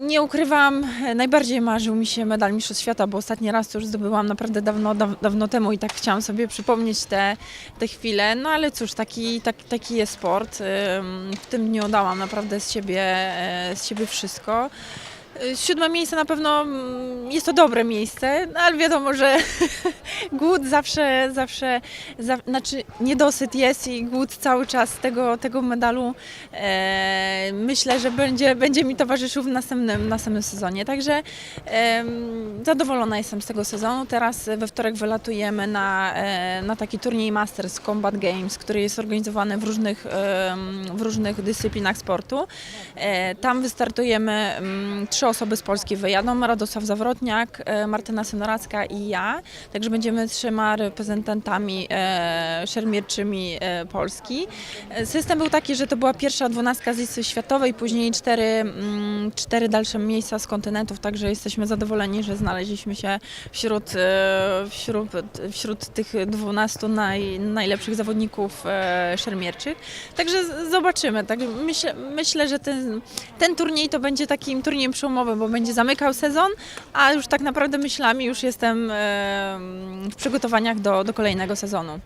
Nie ukrywam, najbardziej marzył mi się medal Mistrzostw Świata, bo ostatni raz to już zdobyłam naprawdę dawno, daw, dawno temu i tak chciałam sobie przypomnieć te, te chwile. No ale cóż, taki, tak, taki jest sport. W tym dniu dałam naprawdę z siebie, e, z siebie wszystko. Siódme miejsce na pewno mm, jest to dobre miejsce, no ale wiadomo, że głód zawsze, zawsze, za, znaczy niedosyt jest i głód cały czas tego, tego medalu e, myślę, że będzie, będzie mi towarzyszył w następnym, następnym sezonie. Także em, zadowolona jestem z tego sezonu. Teraz we wtorek wylatujemy na, e, na taki turniej Masters Combat Games, który jest organizowany w różnych, em, w różnych dyscyplinach sportu. E, Tam wystartujemy, mm, trzy osoby z Polski wyjadą, Radosław Zawrotniak, e, Martyna Synoracka i ja. Także będziemy trzema reprezentantami e, szermierczymi e, Polski. System był taki, że to była pierwsza dwunastka z listy światowej, później cztery, mm, cztery dalsze miejsca z kontynentów, także jesteśmy zadowoleni, że znaleźliśmy się wśród, e, wśród, wśród tych dwunastu naj, najlepszych zawodników szermierczych. Także zobaczymy. Tak myślę, myślę, że ten, ten turniej to będzie takim turniejem przełomowym, bo będzie zamykał sezon, a już tak naprawdę myślami już jestem przygotowaniach do, do kolejnego sezonu.